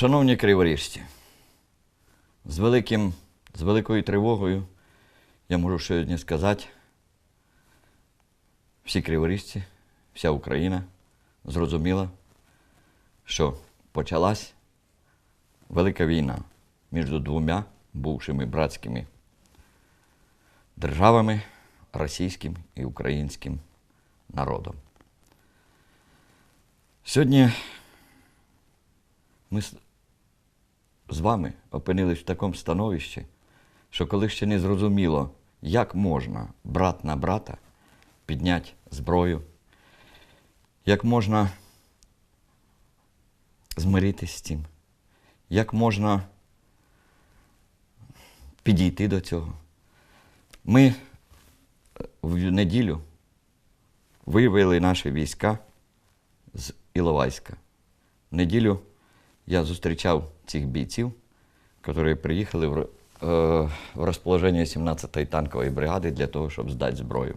Шановні криворіжці, з, великим, з великою тривогою я можу сьогодні сказати, всі криворіжці, вся Україна зрозуміла, що почалась велика війна між двома бувшими братськими державами, російським і українським народом. Сьогодні ми з- вами опинились в такому становищі, що коли ще не зрозуміло, як можна брат на брата підняти зброю, як можна змиритись з цим, як можна підійти до цього. Ми е, в неділю вивели наші війська з Іловайська. В неділю я зустрічав цих бійців, які приїхали в, е, в розположення 17-ї танкової бригади для того, щоб здати зброю.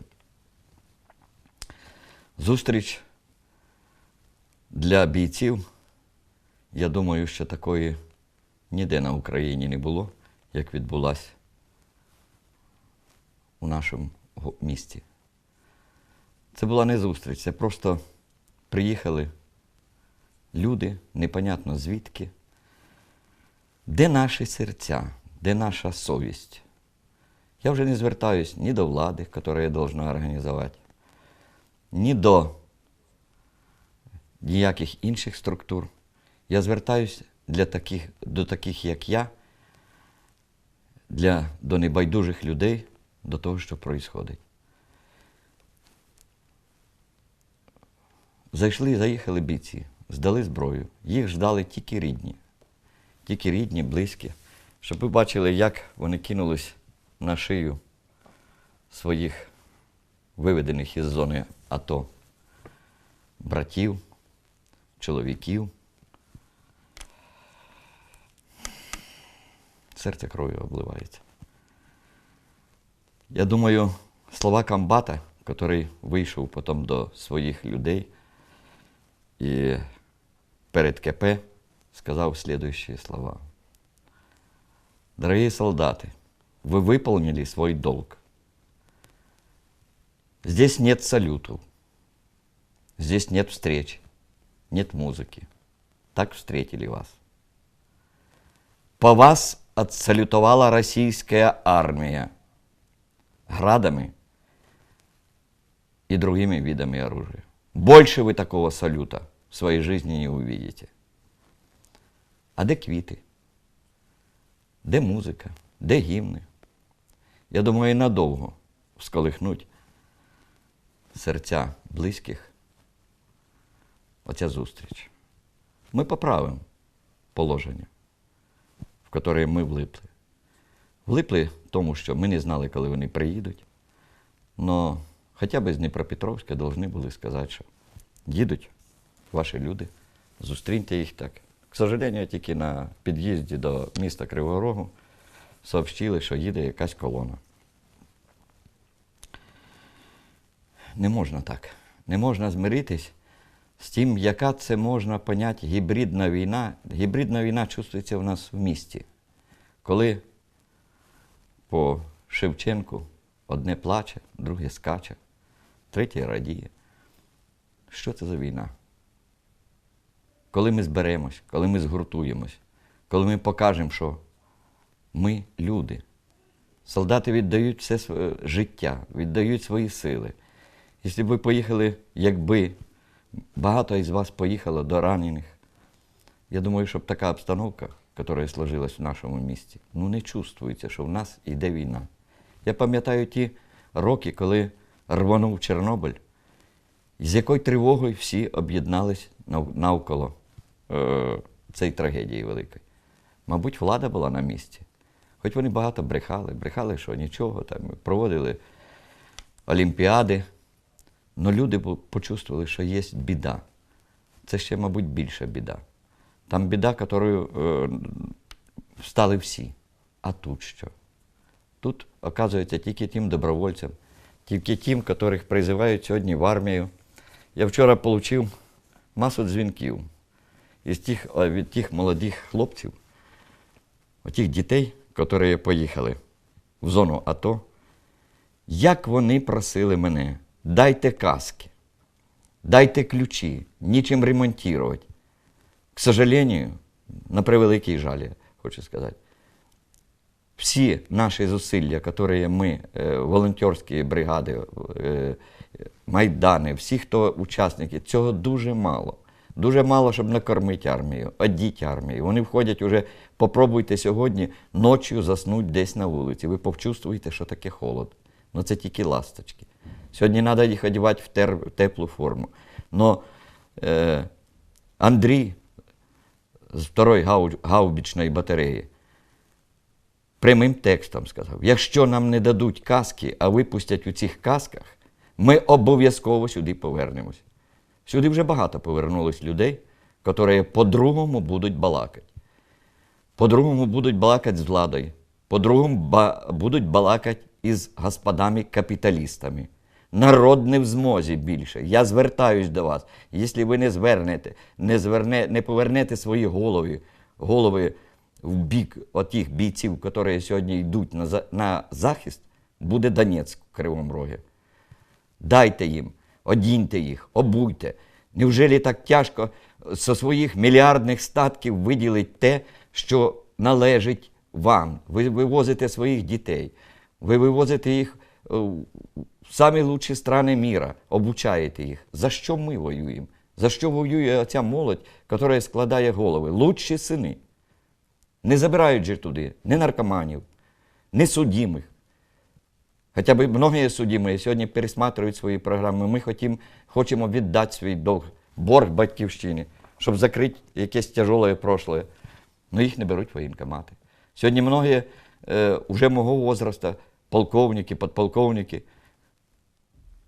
Зустріч для бійців, я думаю, що такої ніде на Україні не було, як відбулася у нашому місті. Це була не зустріч, це просто приїхали люди, непонятно звідки. Де наші серця, де наша совість? Я вже не звертаюсь ні до влади, яка я должна організувати, ні до ніяких інших структур. Я звертаюсь для таких, до таких, як я, для, до небайдужих людей, до того, що відбувається. Зайшли, заїхали бійці, здали зброю. Їх ждали тільки рідні, тільки рідні, близькі, щоб ви бачили, як вони кинулись на шию своїх виведених із зони АТО братів, чоловіків. Серце кров'ю обливається. Я думаю, слова комбата, який вийшов потім до своїх людей і перед КП сказав следующие слова. Дорогие солдаты, вы выполнили свой долг. Здесь нет салютов, здесь нет встреч, нет музыки. Так встретили вас. По вас отсалютовала российская армия градами и другими видами оружия. Больше вы такого салюта в своей жизни не увидите. А де квіти? Де музика? Де гімни? Я думаю, надовго всколихнуть серця близьких оця зустріч. Ми поправимо положення, в яке ми влипли. Влипли тому, що ми не знали, коли вони приїдуть. Но хоча б з Дніпропетровська повинні були сказати, що їдуть ваші люди, зустріньте їх так. К сожалению, тільки на під'їзді до міста Кривого Рогу сообщили, що їде якась колона. Не можна так. Не можна змиритись з тим, яка це можна поняти гібридна війна. Гібридна війна чувствується в нас в місті. Коли по Шевченку одне плаче, друге скаче, третє радіє. Що це за війна? Коли ми зберемось, коли ми згуртуємось, коли ми покажемо, що ми люди. Солдати віддають все своє життя, віддають свої сили. Якщо б ви поїхали, якби багато із вас поїхало до ранених, я думаю, щоб така обстановка, яка сложилась в нашому місті, ну не чувствується, що в нас йде війна. Я пам'ятаю ті роки, коли рванув Чорнобиль, з якою тривогою всі об'єднались нав- навколо е, цієї трагедії великої. Мабуть, влада була на місці. Хоч вони багато брехали, брехали, що нічого, там проводили олімпіади. але люди бу- почувствували, що є біда. Це ще, мабуть, більша біда. Там біда, якою е, встали всі. А тут що? Тут, оказується, тільки тим добровольцям, тільки тим, яких призивають сьогодні в армію. Я вчора отримав масу дзвінків із тих, е, від тих молодих хлопців, отих дітей, які поїхали в зону АТО, як вони просили мене, дайте каски, дайте ключі, нічим ремонтувати. К сожалению, на превеликий жаль, хочу сказати, всі наші зусилля, які ми, е, волонтерські бригади, е, майдани, всі, хто учасники, цього дуже мало. Дуже мало, щоб накормити армію, одіть армію. Вони входять уже, попробуйте сьогодні ночі заснути десь на вулиці. Ви почувствуєте, що таке холод. Ну це тільки ласточки. Сьогодні треба їх одягати в, тер, в теплу форму. Но е, Андрій з второї гау, гаубічної батареї прямим текстом сказав: якщо нам не дадуть каски, а випустять у цих касках, ми обов'язково сюди повернемось. Сюди вже багато повернулось людей, які по-другому будуть балакати. По-другому будуть балакати з владою, по-другому ба- будуть балакати із господами-капіталістами. Народ не в змозі більше. Я звертаюсь до вас. Якщо ви не звернете, не, зверне, не повернете свої голови, голови в бік отих бійців, які сьогодні йдуть на, на захист, буде Донецьк в Кривому Рогі. Дайте їм, одіньте їх, обуйте. Невже так тяжко зі своїх мільярдних статків виділити те, що належить вам? Ви вивозите своїх дітей, ви вивозите їх е, в самі лучші страни міра, обучаєте їх. За що ми воюємо? За що воює ця молодь, яка складає голови? Лучші сини. Не забирають же туди ні наркоманів, ні судимих. Хоча б многі судимі сьогодні пересматривають свої програми. Ми хотім, хочемо віддати свій долг, борг батьківщині, щоб закрити якесь тяжеле прошлое. Ну їх не беруть воєнкомати. Сьогодні многі е, вже мого возраста, полковники, подполковники,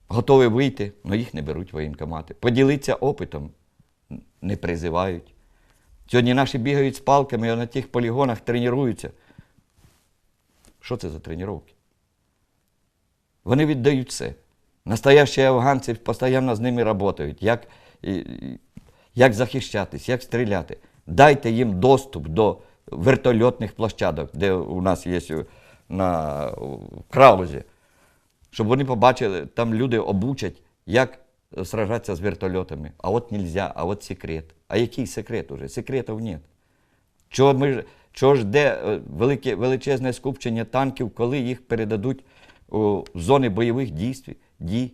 готові вийти, але їх не беруть воєнкомати. Поділитися опитом не призивають. Сьогодні наші бігають з палками, а на тих полігонах тренуються. Що це за тренування? Вони віддають все. Настоящі афганці постійно з ними працюють. Як, як захищатись, як стріляти. Дайте їм доступ до вертольотних площадок, де у нас є на Краузі, щоб вони побачили, там люди обучать, як сражатися з вертольотами. А от нельзя, а от секрет. А який секрет уже? Секретів нет. Чого, ми, чого ж де е, велике, величезне скупчення танків, коли їх передадуть зони бойових дійств, дій?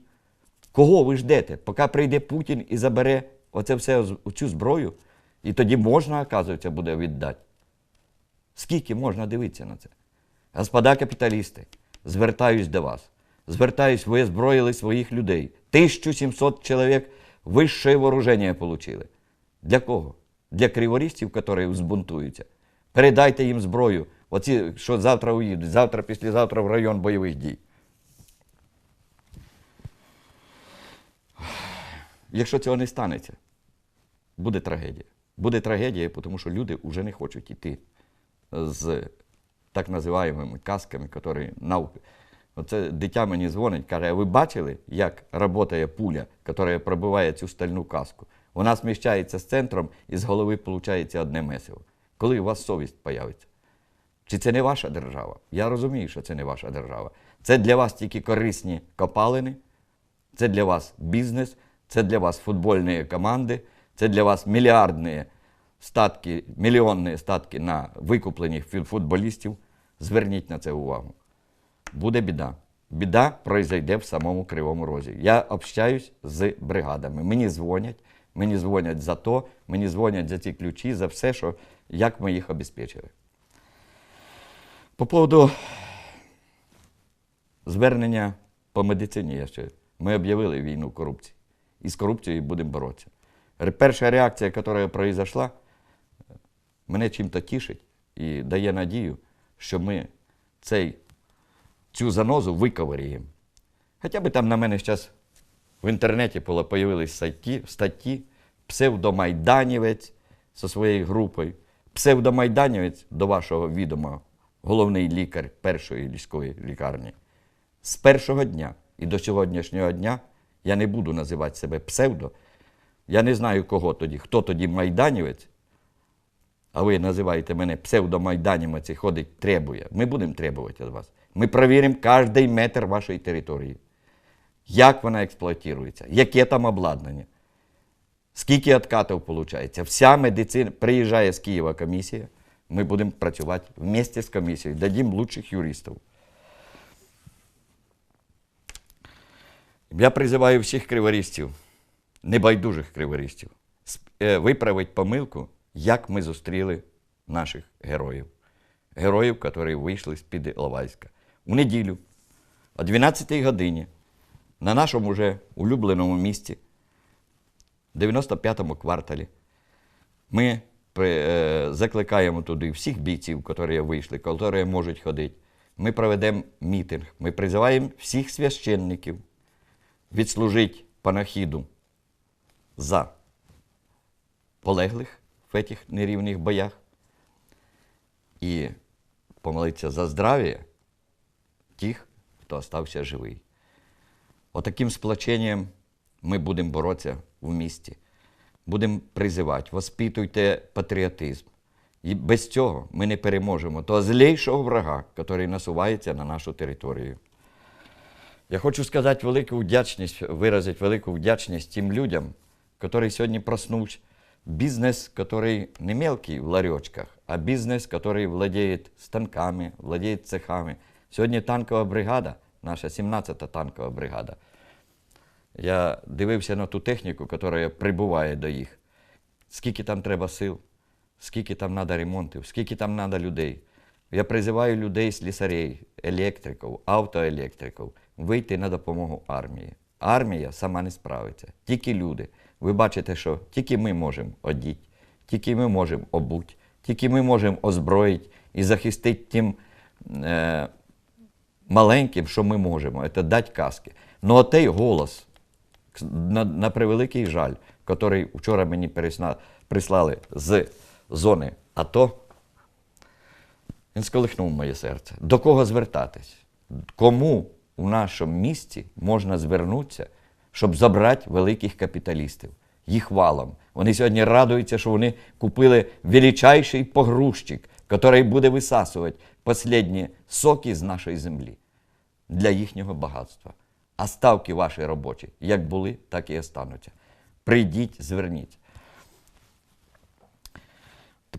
Кого ви ждете? Поки прийде Путін і забере оце все, цю зброю, і тоді можна, оказується, буде віддати. Скільки можна дивитися на це? Господа капіталісти, звертаюсь до вас. Звертаюсь, ви озброїли своїх людей. 1700 чоловік вищее вооруження отримали. Для кого? Для криворістів, які взбунтуються. Передайте їм зброю. Оці, що завтра уїдуть, завтра, післязавтра в район бойових дій. Якщо цього не станеться, буде трагедія. Буде трагедія, тому що люди вже не хочуть йти з так називаємо касками, які науки. Оце дитя мені дзвонить, каже, а ви бачили, як працює пуля, яка пробиває цю стальну каску? Вона зміщається з центром і з голови виходить одне месиво. Коли у вас совість появиться? Чи це не ваша держава? Я розумію, що це не ваша держава. Це для вас тільки корисні копалини, це для вас бізнес, це для вас футбольні команди, це для вас мільярдні статки, мільйонні статки на викуплених футболістів. Зверніть на це увагу. Буде біда. Біда пройде в самому Кривому Розі. Я общаюсь з бригадами. Мені дзвонять, мені дзвонять за то, мені дзвонять за ці ключі, за все, що, як ми їх обезпечили. По поводу звернення по медицині я ще. Ми об'явили війну корупції. І з корупцією будемо боротися. Ре- Перша реакція, яка произошла, мене чим-то тішить і дає надію, що ми цей, цю занозу виковирюємо. Хоча б там на мене зараз в інтернеті появились статті, статті псевдомайданівець зі своєю групою. Псевдомайданівець, до вашого відома, головний лікар першої міської лікарні. З першого дня і до сьогоднішнього дня я не буду називати себе псевдо. Я не знаю, кого тоді, хто тоді майданівець, а ви називаєте мене псевдомайданівець і ходить, требує. Ми будемо требувати від вас. Ми перевіримо кожний метр вашої території. Як вона експлуатується, яке там обладнання, скільки відкатів виходить. Вся медицина приїжджає з Києва комісія. Ми будемо працювати вместе з комісією, дадим лучших юристів. Я призиваю всіх криворістів, небайдужих криворістів, е, виправити помилку, як ми зустріли наших героїв. Героїв, які вийшли з-під Іловайська. У неділю о 12-й годині на нашому вже улюбленому місті, 95-му кварталі, ми е, закликаємо туди всіх бійців, які вийшли, які можуть ходити. Ми проведемо мітинг, ми призиваємо всіх священників відслужити панахіду за полеглих в цих нерівних боях і помолитися за здрав'я тих, хто остався живий. Отаким сплоченням ми будемо боротися в місті. Будемо призивати, воспитуйте патріотизм. І без цього ми не переможемо того злейшого врага, який насувається на нашу територію. Я хочу сказати велику вдячність, виразити велику вдячність тим людям, які сьогодні проснувся. Бізнес, який не мелкий в ларьочках, а бізнес, який владіє станками, владіє цехами. Сьогодні танкова бригада, наша 17-та танкова бригада. Я дивився на ту техніку, яка прибуває до їх. Скільки там треба сил, скільки там треба ремонтів, скільки там треба людей. Я призиваю людей, слісарей, електриків, автоелектриків вийти на допомогу армії. Армія сама не справиться, тільки люди. Ви бачите, що тільки ми можемо одіти, тільки ми можемо обути, тільки ми можемо озброїти і захистити тим е, маленьким, що ми можемо, це дати каски. Ну отей голос, на, на превеликий жаль, який вчора мені пересна- прислали з зони АТО, він сколихнув моє серце. До кого звертатись? Кому у нашому місті можна звернутися, щоб забрати великих капіталістів? Їх валом. Вони сьогодні радуються, що вони купили величайший погрузчик, який буде висасувати останні соки з нашої землі для їхнього багатства. А ставки ваші робочі, як були, так і остануться. Прийдіть, зверніть.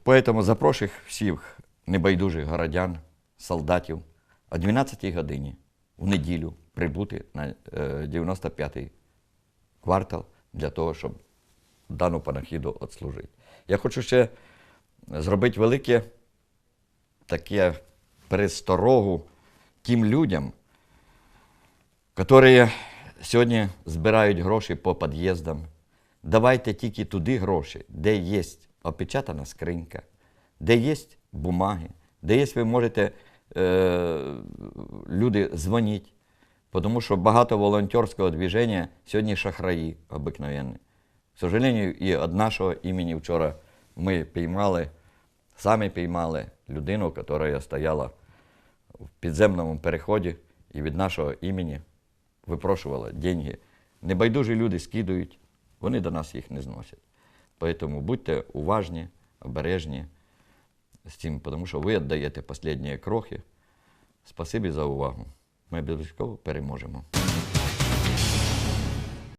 Поэтому запрошую всіх небайдужих городян, солдатів о 12-й годині в неділю прибути на е, 95-й квартал для того, щоб дану панахіду відслужити. Я хочу ще зробити велике таке пересторогу тим людям, які сьогодні збирають гроші по під'їздам. Давайте тільки туди гроші, де є опечатана скринька, де є бумаги, де є, ви можете е, люди дзвоніть. Тому що багато волонтерського движення сьогодні шахраї обикновенні. К сожалению, і від нашого імені вчора ми піймали, самі піймали людину, яка стояла в підземному переході і від нашого імені випрошувала деньги. Небайдужі люди скидують, вони до нас їх не зносять. Тому будьте уважні, обережні з цим, тому що ви віддаєте останні крохи. Спасибі за увагу. Ми обов'язково переможемо.